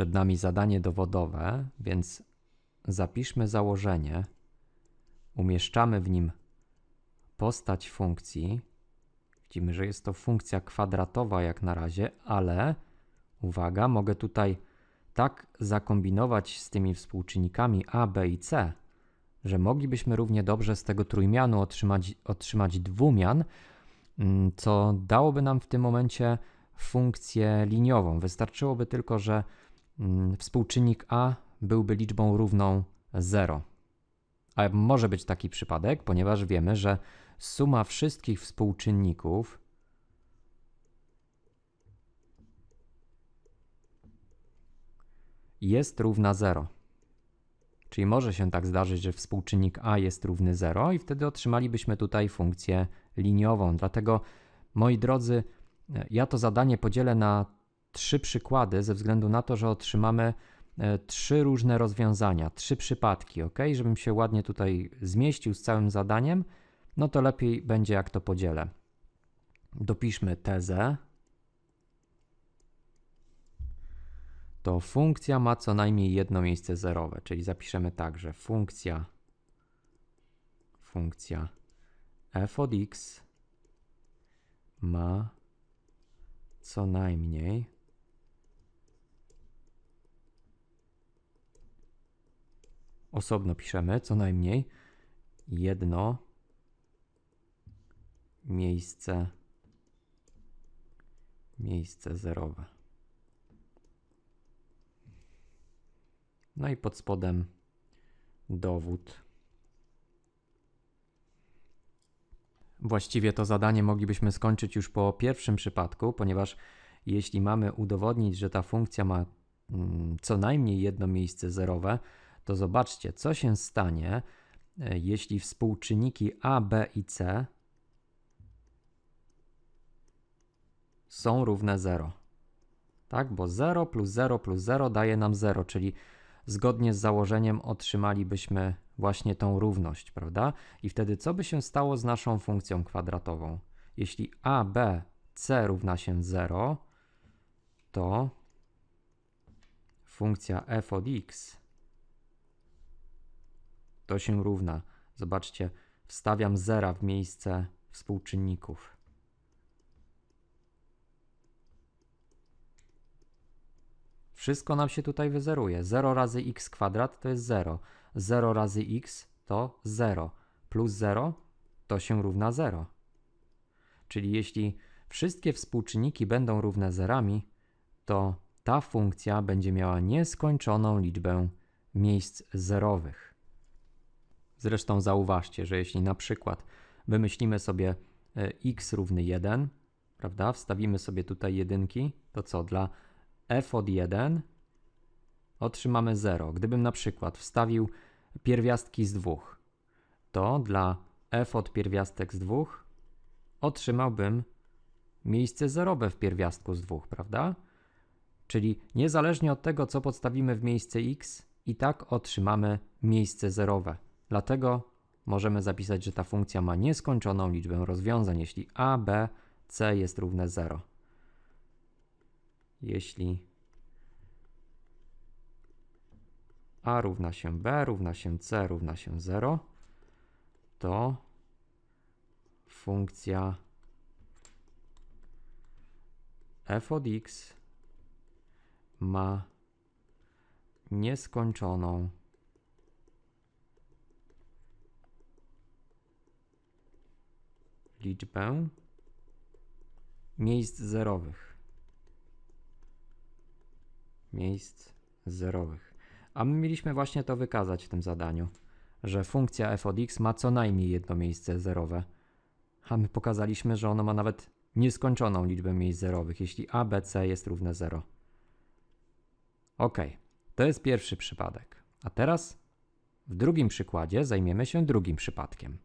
Przed nami zadanie dowodowe, więc zapiszmy założenie. Umieszczamy w nim postać funkcji. Widzimy, że jest to funkcja kwadratowa jak na razie, ale uwaga, mogę tutaj tak zakombinować z tymi współczynnikami a, b i c, że moglibyśmy równie dobrze z tego trójmianu otrzymać, otrzymać dwumian, mm, co dałoby nam w tym momencie funkcję liniową. Wystarczyłoby tylko, że współczynnik a byłby liczbą równą 0. A może być taki przypadek, ponieważ wiemy, że suma wszystkich współczynników jest równa 0. Czyli może się tak zdarzyć, że współczynnik a jest równy 0 i wtedy otrzymalibyśmy tutaj funkcję liniową. Dlatego, moi drodzy, ja to zadanie podzielę na trzy przykłady, ze względu na to, że otrzymamy e, trzy różne rozwiązania, trzy przypadki, ok? Żebym się ładnie tutaj zmieścił z całym zadaniem, no to lepiej będzie, jak to podzielę. Dopiszmy tezę. To funkcja ma co najmniej jedno miejsce zerowe, czyli zapiszemy tak, że funkcja funkcja f od x ma co najmniej osobno piszemy co najmniej jedno miejsce miejsce zerowe. No i pod spodem dowód. Właściwie to zadanie moglibyśmy skończyć już po pierwszym przypadku, ponieważ jeśli mamy udowodnić, że ta funkcja ma mm, co najmniej jedno miejsce zerowe, to zobaczcie, co się stanie, e, jeśli współczynniki a, b i c są równe 0. Tak, bo 0 plus 0 plus 0 daje nam 0, czyli zgodnie z założeniem otrzymalibyśmy właśnie tą równość, prawda? I wtedy co by się stało z naszą funkcją kwadratową? Jeśli a, b, c równa się 0, to funkcja f od x to się równa. Zobaczcie, wstawiam zera w miejsce współczynników. Wszystko nam się tutaj wyzeruje. 0 razy x kwadrat to jest 0. 0 razy x to 0. Plus 0 to się równa 0. Czyli jeśli wszystkie współczynniki będą równe zerami, to ta funkcja będzie miała nieskończoną liczbę miejsc zerowych. Zresztą zauważcie, że jeśli na przykład wymyślimy sobie e, x równy 1, prawda, wstawimy sobie tutaj jedynki, to co dla f od 1 otrzymamy 0. Gdybym na przykład wstawił pierwiastki z dwóch, to dla f od pierwiastek z dwóch otrzymałbym miejsce zerowe w pierwiastku z dwóch, prawda? Czyli niezależnie od tego, co podstawimy w miejsce x, i tak otrzymamy miejsce zerowe. Dlatego możemy zapisać, że ta funkcja ma nieskończoną liczbę rozwiązań, jeśli a, b, c jest równe 0 jeśli a równa się b równa się c równa się 0, to funkcja f od x ma nieskończoną liczbę miejsc zerowych miejsc zerowych. A my mieliśmy właśnie to wykazać w tym zadaniu, że funkcja f od x ma co najmniej jedno miejsce zerowe. A my pokazaliśmy, że ono ma nawet nieskończoną liczbę miejsc zerowych, jeśli a, b, c jest równe 0. Ok, to jest pierwszy przypadek. A teraz w drugim przykładzie zajmiemy się drugim przypadkiem.